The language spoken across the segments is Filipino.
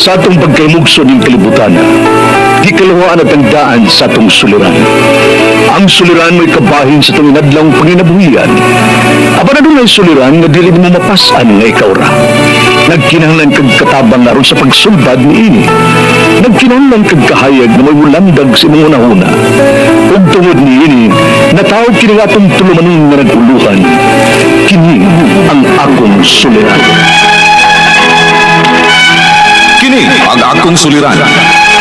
Sa atong pagkaymugso ng kalibutan, di kalawaan at ang daan sa atong suliran. Ang suliran mo'y kabahin sa itong inadlang panginabuhian. Aba na doon suliran nga dili mo mapasan nga ikaw ra. Nagkinahanglan kag katabang aron sa pagsulbad ni ini. Nagkinahanglan kag kahayag na may mulandag sa imong unahuna. Ug tungod ni ini, natawag kini nga atong nga naguluhan. Kini ang akong suliran. Kini ang akong suliran.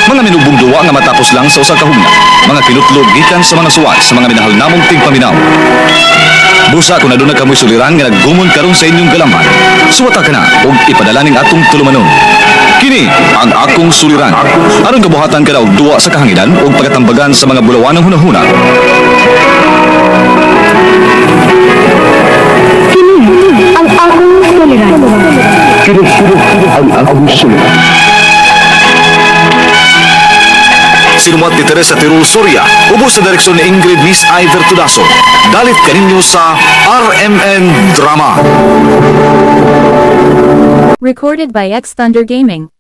Mga minubong duwa nga matapos lang sa usa ka hugna. Mga kinutlog gikan sa mga suwat sa mga minahal namong tigpaminaw. Busa kung aduna kamoy suliran nga naggumon karon sa inyong galamhan. Suwata ka na ug ipadala ning atong tulumanon. Kini ang akong suliran. Aron kabuhatan ka na og duwa sa kahanginan ug pagatambagan sa mga bulawan ng hunahuna. Ang akong suliran. Kini ang akong suliran. Sinumat ni Teresa Tirul Soria, ubos sa direksyon ni Ingrid Miss Iver Tudaso. Dalit kaninyo sa RMN Drama. Recorded by X Thunder Gaming.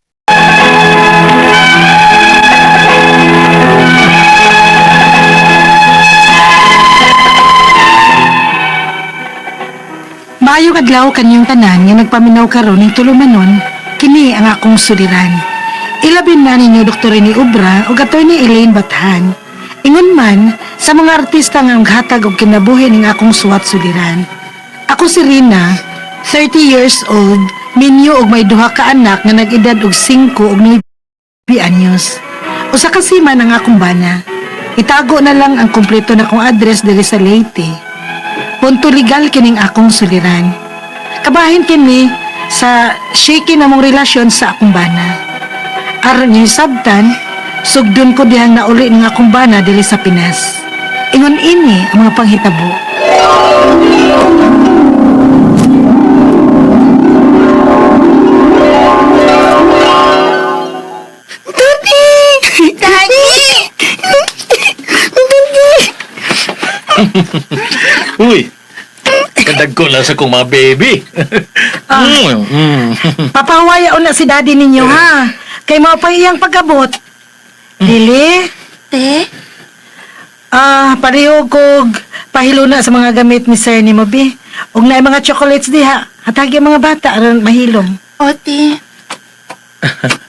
Maayong adlaw kanyang tanan nga nagpaminaw karon ning tulumanon kini ang akong suliran. Ilabin na ninyo Dr. ni Ubra ug Attorney Elaine Bathan. Ingon man sa mga artista nga maghatag og kinabuhi ning akong suwat suliran. Ako si Rina, 30 years old, minyo og may duha ka anak nga nag-edad og 5 ug 9 anyos. Usa ka siman ang akong bana. Itago na lang ang kumpleto na kong address diri sa Leyte. Punto legal kining akong suliran. Kabahin kini sa shaky na mong relasyon sa akong bana. Aron yung sabtan, sugdon ko dihang na uli ng akong bana dili sa Pinas. Ingon ini ang mga panghitabo. Daddy! Daddy! Daddy! Uy! Kadag ko lang sa kong mga baby. Mm, mm. Papawaya na si daddy ninyo ha. Kay mo pa iyang pagabot. Dili? Te? Ah, pareho kog pahilo na sa mga gamit ni Sir ni Mobi. Ug na mga chocolates diha. Hatagi ang mga bata aron mahilom. O, te.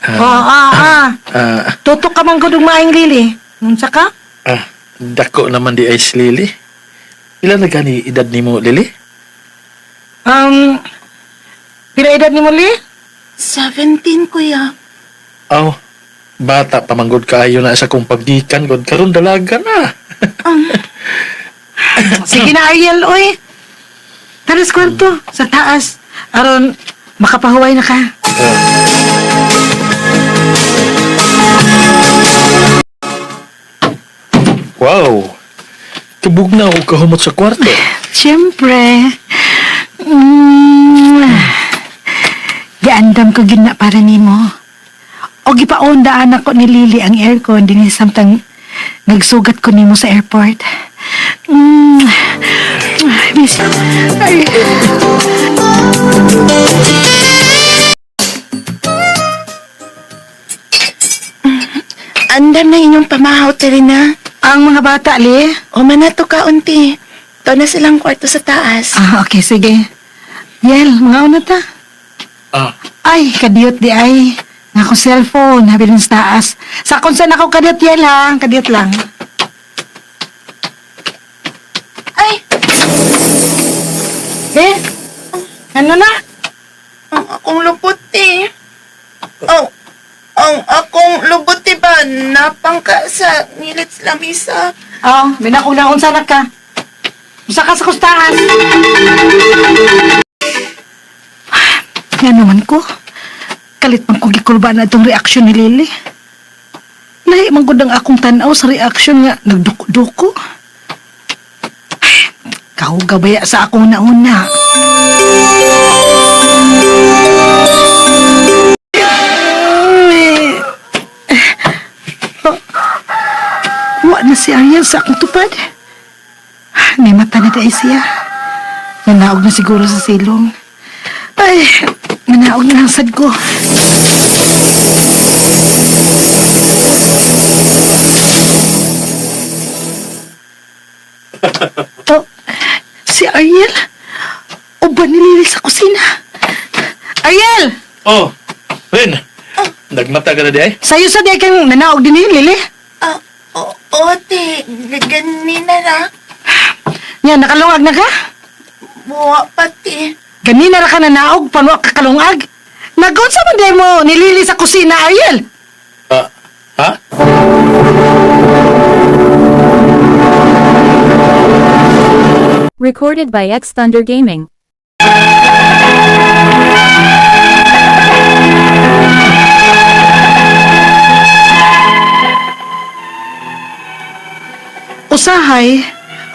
Ah, ah, ah. Ah, Tutok ka man gud og maayong lili. Unsa ka? ah, dako naman di Ice Lily. Ilan na gani edad ni mo, Lily? Um, pila edad ni mo li? 17, kuya. Aw, bata pamanggod kaayo na sa kong pagdikan god karon dalaga na. Sige na Ariel, oy. Tara sa kwarto, sa taas. Aron makapahuway na ka. Wow! Tubog na og kahumot sa kwarto. Siyempre. Mm, giandam ko gina para nimo. O gipaonda anak ko ni Lily ang aircon din samtang nagsugat ko nimo sa airport. Mm, miss, ay, Andam na inyong pamahaw, Terina. ang mga bata, Li. O, manato ka, unti. To na silang kwarto sa taas. Ah, okay, sige. Yel, mga una ta. Ah, Ay, kadiyot di ay. Nga ko cellphone, habilin sa taas. Sa kung saan ako kadiyot, Yel ha. Kadiyot lang. Ay, Eh, ano na? ang akong lubuti. Oh, ang akong lubuti ba? Napangka sa nilit sa lamisa. Oh, binakulang sa ka. Usa ka sa kustahan. Nga naman ko. Kalit man ko gikulba na itong reaksyon ni Lily. Lahi man ang akong tanaw sa reaksyon nga nagduko-duko. Kahugabaya sa akong nauna. Wa na si Ariel sa akong tupad. May mata na dahil siya. Nanaog na siguro sa silong. Ay, Manaog na ang sad ko. oh, si Ariel? O ba nilili sa kusina? Ariel! Oh, Ren. Nagmata ka na di ay? Sa'yo sa di kang nanaog din ni Lili? Ah, o, ote, ganina na. Yan, nakalungag na ka? Buwa pati. Ganina ra ka nanaog, paano ka kalungag? Nagon sa man mo nilili sa kusina, Ariel? Ah, ha? Recorded by X Thunder Gaming. Usahay,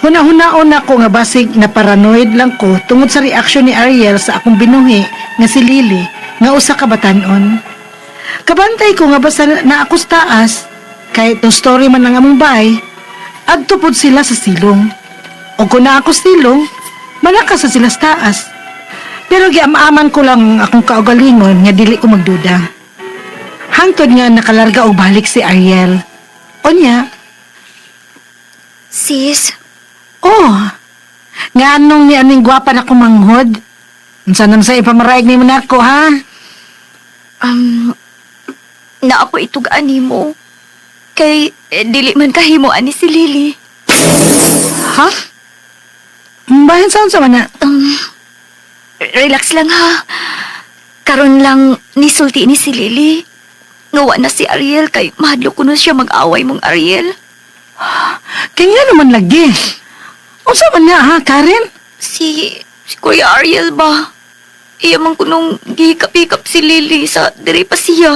huna-hunaon ako nga basig na paranoid lang ko tungod sa reaksyon ni Ariel sa akong binuhi nga si Lily nga usa ka batanon. Kabantay ko nga basta na ako sa taas, kahit no story man ang among bay, adto pod sila sa silong. O kung na ako silong, malakas sa sila sa taas. Pero giamaman ko lang ang akong kaugalingon nga dili ko magduda. Hangtod nga nakalarga og balik si Ariel. Onya, Sis, Oh, nga anong ni aning gwapa na kumanghod? Unsa nam sa ipamaraig ni mo nako ha? um, naa ko itugaan nimo. Kay eh, dili man kahimo ani si Lily. Ha? Bahin saan sa mana? Um, relax lang ha. Karon lang nisulti ni si Lily. Ngawa na si Ariel kay mahadlo ko na siya mag-away mong Ariel. Kaya naman lagi. Unsa man niya ha, Karen? Si, si Kuya Ariel ba? Iya man kunong gihikap-hikap si Lily sa diri pa siya.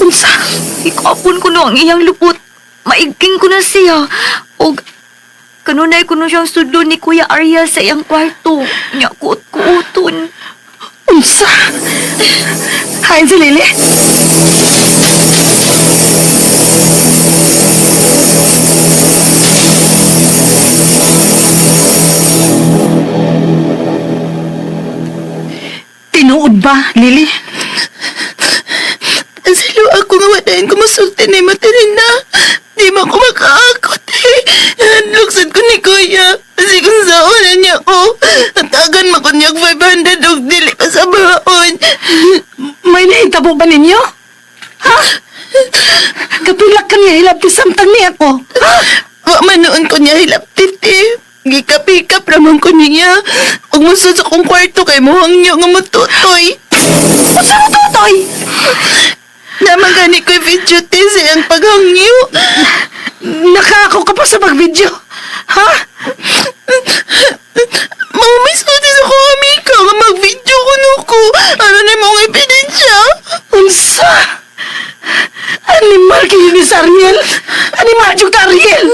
Unsa? Ikapon ko no ang iyang lupot. Maigking ko na siya. O kanunay ko na siyang sudlo ni Kuya Ariel sa iyang kwarto. Nya kuot-kuoton. Unsa? Hay si Lili. Tinuod ba, Lili? Asilo ako nga wadayin ko masulti ni Materina. Di mo ako makaakot eh. Luksad ko ni Kuya. Kasi kung sa oran niya ko, atagan mo ko niya 500 og dili pa sa baon. May nahitabo ba ninyo? Ha? Kapilak ka niya, hilapti samtang niya ko. Ha? Wa man noon ko niya hilap titi. Gikap-hikap ramon ko niya. Musod sa kong kwarto kay mohang niya nga matutoy. Unsa mo tutoy? Naman gani ko video te sa iyang paghangyo. Nakako ka pa sa pag-video. Ha? Maumisulti sa kong amika nga mag-video ko no ko. Ano na mong ebidensya? Unsa? Animal kayo ni sa Ariel? Animal yung ka Ariel?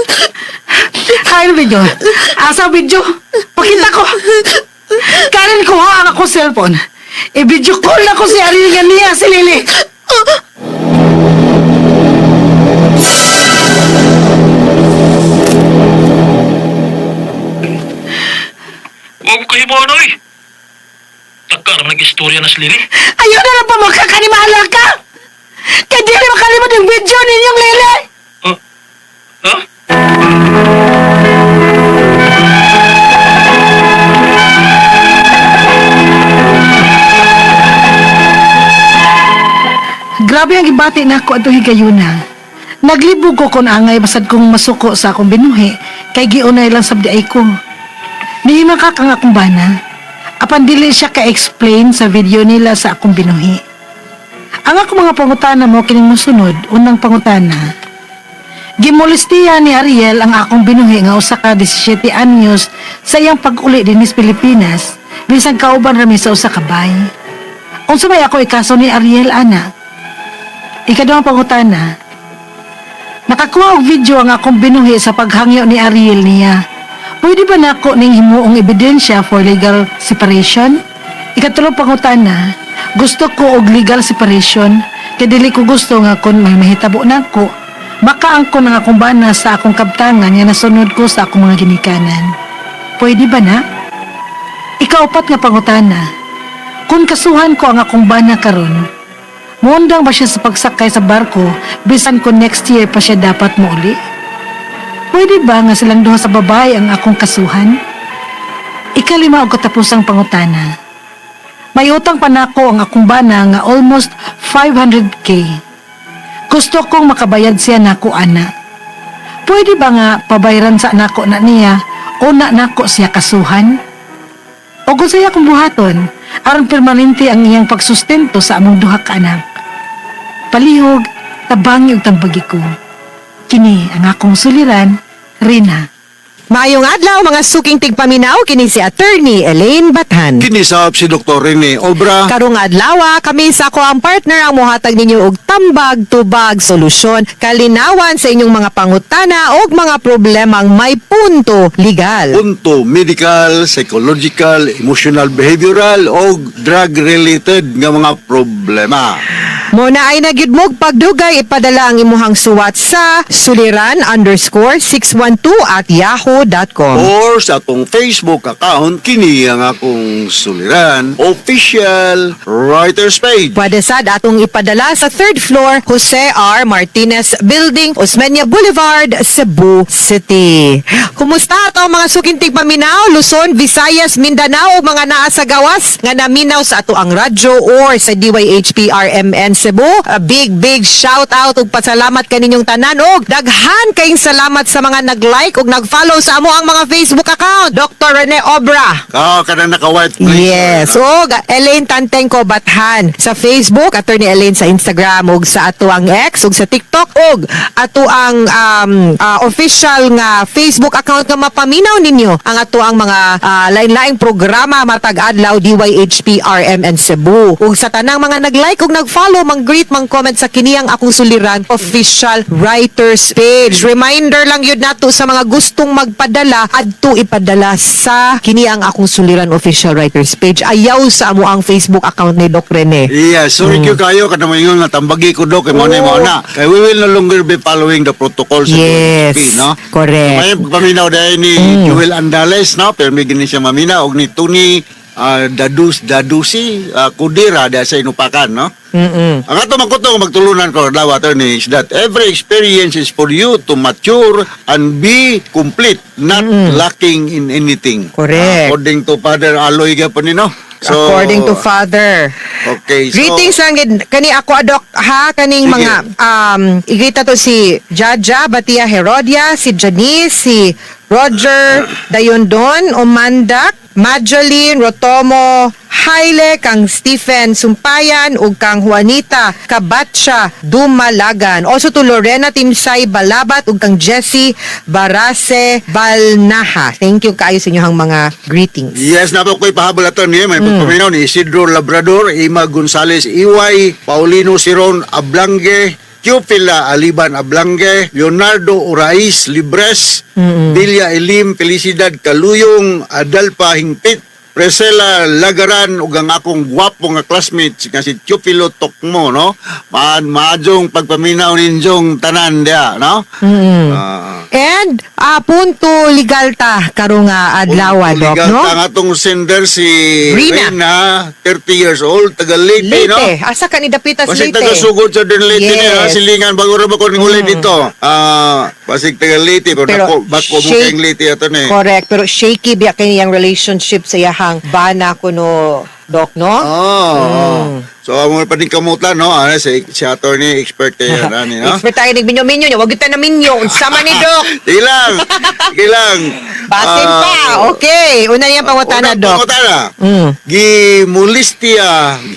Kaya na video. Asa video? Pakita ko. Kanin ko ha ang ako cellphone. I-video call na ko si Ariel nga niya, si Lily. Grabe ang ibati na ako ato higayuna. Naglibog ko kon angay basad kong masuko sa akong binuhi kay giunay lang sabdi ay ko. Ni makakang akong bana. Apan dili siya ka-explain sa video nila sa akong binuhi. Ang ako mga pangutana mo kining mosunod, unang pangutana. Gimolestiya ni Ariel ang akong binuhi nga usa ka 17 anyos sa iyang pag-uli dinis Pilipinas bisan kauban rami sa usa ka bay. Unsa may ako ikaso ni Ariel ana? Ikadawang pangutana. Nakakuha og video ang akong binuhi sa paghangyo ni Ariel niya. Pwede ba nako ning himuong ebidensya for legal separation? Ikatulong pangutana. Gusto ko og legal separation kay dili ko gusto nga kun may mahitabo nako. Makaangko ang akong bana sa akong kabtangan nga nasunod ko sa akong mga ginikanan. Pwede ba na? Ikaupat nga pangutana. Kung kasuhan ko ang akong bana karon, muundang ba siya sa pagsakay sa barko bisan ko next year pa siya dapat mauli? Pwede ba nga silang duha sa babae ang akong kasuhan? Ikalima og katapusang pangutana. May utang pa nako ang akong bana nga almost 500k. Gusto kong makabayad siya nako ana. Pwede ba nga pabayran sa nako na niya o na nako siya kasuhan? O gusto siya kong buhaton, aron permanente ang iyang pagsustento sa among duha ka anak. Palihog, tabangi ug tambagi ko. Kini ang akong suliran, Rina. Maayong adlaw mga suking tigpaminaw kini si attorney Elaine Bathan. Kinisap si Dr. Rene Obra. Karong adlaw kami sa ko ang partner ang mohatag ninyo og tambag tubag solusyon kalinawan sa inyong mga pangutana og mga problemang may punto legal. Punto medical, psychological, emotional, behavioral o drug-related nga mga problema. Muna ay nagyudmog pagdugay ipadala ang imuhang suwat sa suliran underscore 612 at yahoo.com. Or sa atong Facebook account, kini ang akong suliran, official writer's page. Pwede sad atong ipadala sa third floor Jose R. Martinez Building, Osmeña Boulevard, Cebu City. Kumusta ato mga sukintig paminaw, Luzon, Visayas, Mindanao, mga naa sa gawas nga naminaw sa ato ang radyo or sa DYHP RMN Cebu. A big big shout out ug pasalamat kaninyong tanan og daghan kayong salamat sa mga nag-like ug nag-follow sa amo ang mga Facebook account. Dr. Rene Obra. Ka, ka na naka-white. Yes. O, Elaine Tantengko Bathan sa Facebook, Attorney Elaine sa Instagram, ug sa ato ang X, ug sa TikTok, ug ato ang um, ah, official nga Facebook account nga mapaminaw ninyo ang ato ang mga ah, lain-laing programa matag adlaw DYHP RMN Cebu. Ug sa tanang mga nag-like ug nag-follow, mang-greet, mang-comment sa kiniyang akong suliran official writers page. Reminder lang yun nato sa mga gustong magpadala adto ipadala sa kini ang akong suliran official writers page. Ayaw sa amo ang Facebook account ni Doc Rene. Yeah, sorry Mm. kayo kada mo ingon nga tambagi ko do kay mo na mo na. Kay we will no longer be following the protocol sa Yes, DOSP, no? correct. May paminaw dahil ni Mm. Joel Andales, no? Pero may gini siya maminaw og ni Tony ah, Dadus Dadusi ah, Kudira dahil sa inupakan, no? Mm-mm. Ang ato magkutong magtulunan ko daw attorney is that every experience is for you to mature and be complete, not lacking in anything. Correct. According to Father Aloy gapon ni no. According to Father. Okay, so Greetings lang gid kani ako adok ha kaning Sige. mga um igita to si Jaja Batia Herodia, si Janice, si Roger Dayondon, Omandak, Madeline Rotomo, Haile kang Stephen Sumpayan ug kang Juanita Kabatsa Dumalagan. Also to Lorena Timsay Balabat ug kang Jessie Barase Balnaha. Thank you kaayo sa inyong mga greetings. Yes, napo ko'y pahabol ato niya. May pagpaminaw ni Isidro Labrador, Ima Gonzales Iway, Paulino Siron Ablange, Teofila Aliban Ablange, Leonardo Urais Libres, Bilya Elim Felicidad Kaluyong, Adalpa Hingpit, Presela Lagaran ug ang akong gwapo nga classmates nga si Teofilo Tokmo no? Maan maadjong pagpaminaw ninjong tanan dia no? Ah. And ah, punto legal ta karong nga adlaw dok Legal no? Ang atong sender si Rina. Rina, 30 years old, taga Leyte, no? Leyte. Asa ka ni Dapitas Basig Leyte? taga sugod sa din Leyte Yes. niya, silingan bago ra ba ko ulay dito. Ah, basig taga Leyte pero, Pero bako mo kayong Leyte ato ni. Correct. Pero shaky biya kay yung relationship sa iyahang bana ko no, Dok, no? Oh. So amo pa din kamutan no, ah, si si attorney expert kay ani, no? Expert tayo ng minyo-minyo niya. Huwag kita na minyo. Sama ni Dok. Sige lang. Sige lang. Basin Ah, pa. Okay. Una niya pangutana, Dok. pangutana. Mm. Gimulistia,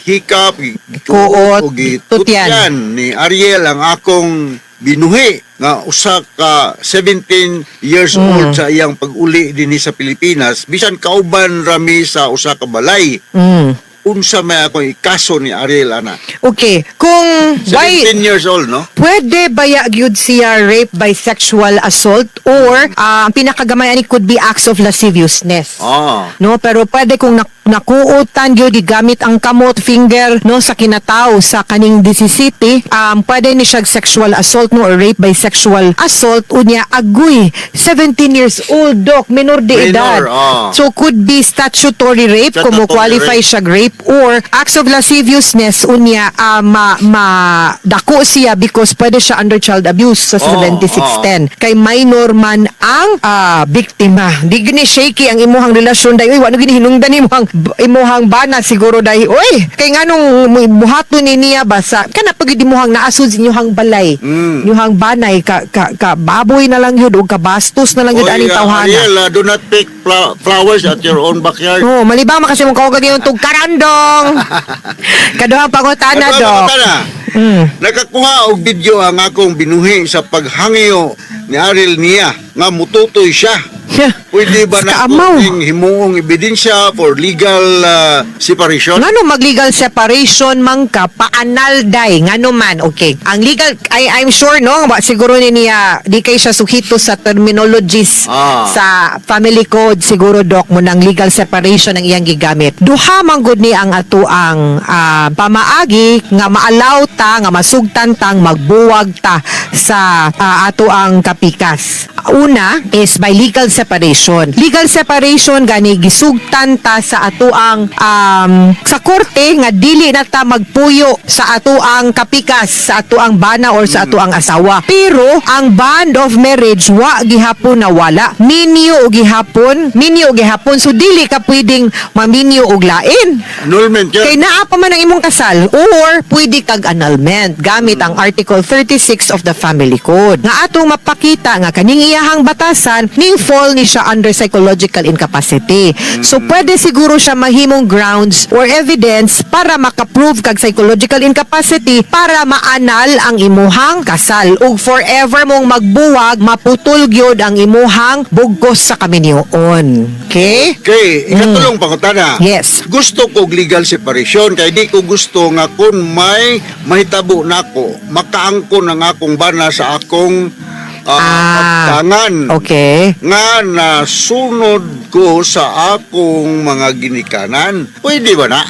hikap, Kuot, o tutyan. gitutyan ni Ariel ang akong binuhi nga usa ka 17 years Mm. old sa iyang pag-uli dinhi sa Pilipinas bisan kauban rami sa usa ka balay Mm. Unsa may akong ikaso ni Ariel ana Okay. Kung why 17 years old no Pwede ba ya gyud siya rape by sexual assault or ah, ang pinakagamay ani could be acts of lasciviousness. ah No, pero pwede kung nak nakuutan gyud gamit ang kamot finger no sa kinataw sa kaning 17 um pwede ni siya sexual assault no or rape by sexual assault unya agoy 17 years old dok minor de Minor, edad ah. so could be statutory rape kung mo Statutory qualify rape. siya rape or acts of lasciviousness unya ah, ma, ma dako siya because pwede siya under child abuse sa Oh, 7610 kay minor man ang ah, biktima. Di gini shaky ang imuhang relasyon dai uy wano gini hinungdan imuhang imuhang bana siguro dai uy kay nganong buhaton ni niya ba sa kana pag imuhang naasud inyuhang balay. Mm. inyuhang banay ka, ka, ka baboy na lang yun o kabastos na lang yun ani Oy, uh, tawhana. Ariel, uh, do not pick flowers at your own backyard. Oh, malibang makasi mong kawag yung tug karandong. Kaduhang pangutana, Ito, Dok. mga na. Mm. Nakakuha og video ang akong binuhi sa paghangyo ni Ariel niya nga mututoy siya. Pwede ba na himuong ebidensya for legal uh, separation? Ngano mag legal separation man ka paanal day ngano man okay ang legal I I'm sure no wa siguro ni niya di kay siya suhito sa terminologies Ah. sa family code siguro dok mo ng legal separation ang iyang gigamit duha man gud ni ang ato ang ah, pamaagi nga maalaw ta nga masugtan tang magbuwag ta sa ah, ato ang kapikas una is by legal separation. Legal separation gani gisugtan ta sa ato ang um, sa korte nga dili na ta magpuyo sa ato ang kapikas sa ato ang bana or sa ato ang asawa. Pero ang bond of marriage wa gihapon na wala. Minyo og gihapon minyo og gihapon. So dili ka pwedeng maminyo og lain. Annulment Kay yan. naa pa man ang imong kasal or pwede kag annulment gamit ang Article 36 of the Family Code. Nga atong mapakita nga kaning iyahang batasan ning fall ni siya under psychological incapacity. So pwede siguro siya mahimong grounds or evidence para makaprove kag psychological incapacity para maanal ang imuhang kasal ug forever mong magbuwag maputol gyud ang imuhang bugkos sa kaminyoon. Okay? Okay, ikatulong pangutana. Yes. Gusto ko legal separation kay di ko gusto nga kung may mahitabo nako makaangkon ang akong bana sa akong uh, Ah. tangan Okay. nga nasunod ko sa akong mga ginikanan. Pwede ba na?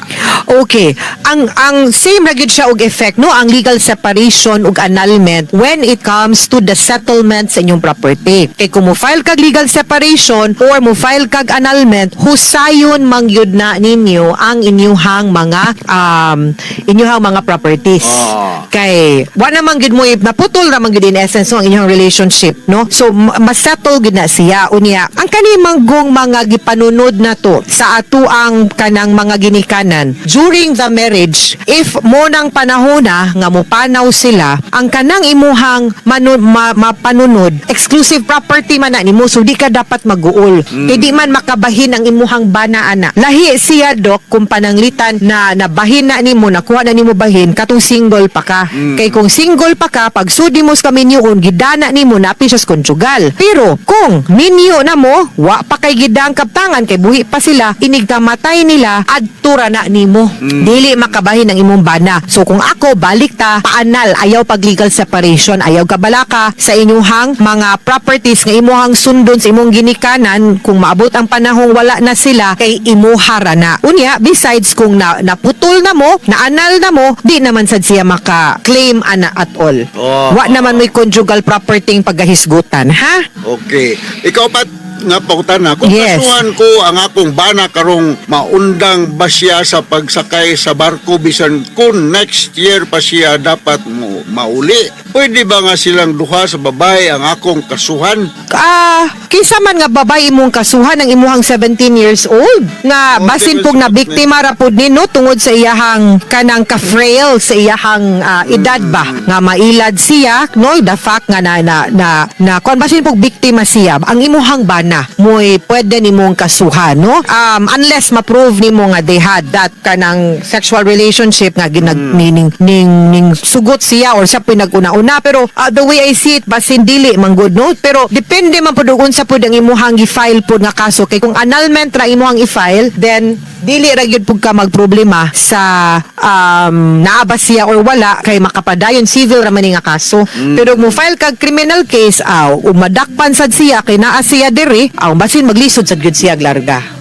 Okay. Ang ang same ra gyud siya og effect no ang legal separation ug annulment when it comes to the settlement sa inyong property. Kay kung mo file kag legal separation or mo file kag annulment, husayon man gyud na ninyo ang inyuhang mga um inyuhang mga properties. Ah. Kay wa naman gyud mo naputol ra man gyud in essence no, ang inyong relationship no. So ma- masettle gyud na siya unya. Ang kani manggong mga gipanunod na to sa ato ang kanang mga ginikanan during the marriage if mo nang panahon na nga mupanaw sila ang kanang imuhang manu- ma- mapanunod exclusive property man na nimo so di ka dapat maguol kay di man makabahin ang imuhang bana ana lahi siya dok kung pananglitan na nabahin na nimo nakuha na nimo bahin katong single pa ka kay kung single pa ka pag sudi mo sa kaminyoon gidana nimo napi siya sa konjugal. Pero kung minyo na mo wa pa kay gidang kaptangan kay buhi pa sila inig kamatay nila adtura na nimo. Dili makabahin ang imong bana. So kung ako balik ta paanal ayaw pag legal separation ayaw kabalaka sa inyuhang mga properties nga imuhang sundon sa imong ginikanan kung maabot ang panahong wala na sila kay imuhara na. Unya besides kung na, naputol na mo naanal na mo di naman sad siya maka claim ana at all. Oh. wa naman may conjugal property ang paggahisgutan ha Okay. Ikaw pa nga pangutana, kung Yes. kasuhan ko ang akong bana karong maundang ba siya sa pagsakay sa barko bisan kung next year pa siya dapat mo mauli. Pwede ba nga silang duha sa babae ang akong kasuhan? Ah, kinsa man nga babay imong kasuhan ang imuhang 17 years old nga Oh, basin sa- na biktima ra pud nino tungod sa iyahang kanang ka-frail sa iyahang ah, edad ba nga mailad siya no the fact nga na na na, na kon basin pog biktima siya ang imuhang bana moy pwede nimong kasuhan no? Um unless ma-prove nimo nga they had that kanang sexual relationship nga ginag ning, ning ning sugot siya or siya pinag-una-una pero ah, the way I see it basin dili man good no? Pero depende man pud kung sa pud ang imuhang gi-file pud nga kaso. Kay kung annulment ra imuhang i-file then dili ra gyud pud ka magproblema sa um naa ba siya or wala kay makapadayon civil ra man ni nga kaso. Pero kung mo file kag criminal case aw umadakpan sad siya kay naa siya diri aw basin maglisod sad gyud siya larga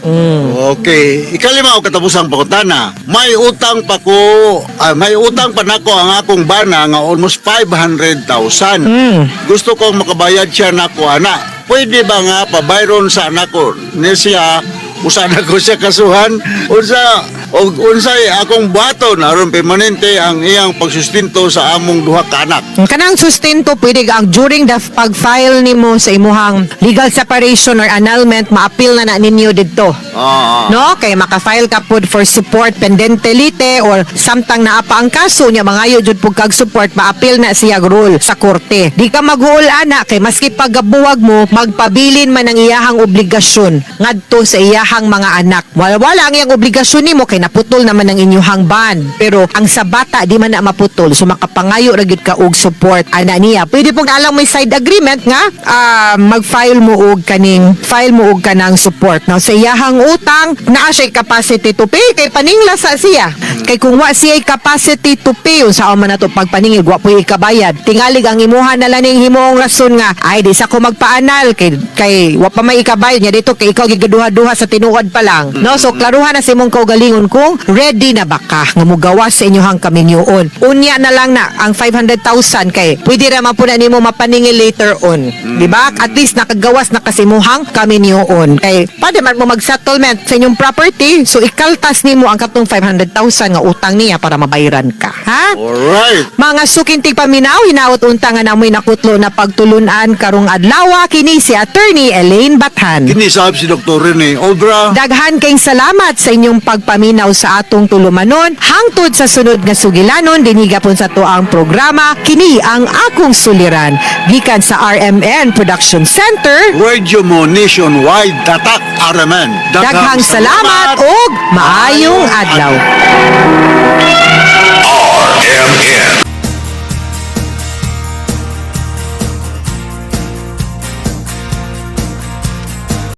Okay, ikalima o katapusang pakutana. May utang pa ko, ah, may utang pa nako ang akong bana nga almost 500,000. Gusto kong makabayad siya nako ana. Pwede ba nga pabayron sa anak ko? Ni siya usa na ko siya kasuhan unsa og unsay akong baton aron permanente ang iyang pagsustinto sa among duha ka anak. Kanang sustento pwede ang during the pag-file nimo sa imuhang legal separation or annulment ma-appeal na na ninyo didto. Ah, No, kay maka-file ka pod for support pendentelite or samtang naapa ang kaso nya mangayo jud pug kag support ma-appeal na siya rule sa korte. Di ka maghuol ana kay maski paggabuwag mo magpabilin man ang iyahang obligasyon ngadto sa iyahang mga anak. Wala wala ang iyang obligasyon nimo kay naputol naman ang inyong ban. Pero ang sa bata di man na maputol so makapangayo ra gyud ka og support ana niya. Pwede pong alang may side agreement nga ah, mag-file mo og kaning file mo og kanang support. Now sa iyahang utang naa siya capacity to pay kay paningla sa siya. Kay kung wa siya capacity to pay unsa man nato pagpaningil wa puy ikabayad. Tingalig ang imuha na lang ning himong rason nga ay di sa ko magpaanal kay kay wa pa may ikabayad niya dito kay ikaw gigaduha-duha sa tinuod pa lang. No so klaruhan na si mong kaugalingon kung ready na ba ka nga mugawas sa inyohang kaminyoon. Unya na lang na ang 500,000 kay pwede ra man po na nimo mapaningil later on. Di ba? At least nakagawas na kasimuhang kaminyoon. Kay pwede man mo mag-settlement sa inyong property so ikaltas nimo ang katong 500,000 nga utang niya para mabayaran ka. Ha? alright. Mga sukintig paminaw, hinaot unta nga namoy nakutlo na pagtulunan karong adlaw kini si attorney Elaine Bathan. Kini sab si Dr. Rene Obra. Daghan kayong salamat sa inyong pagpaminaw sa atong tulumanon. Hangtod sa sunod nga sugilanon, dinigapon sa to ang programa, kini ang akong suliran. Gikan sa RMN Production Center, Radio mo nationwide tatak araman. daghang salamat ug maayong adlaw. RMN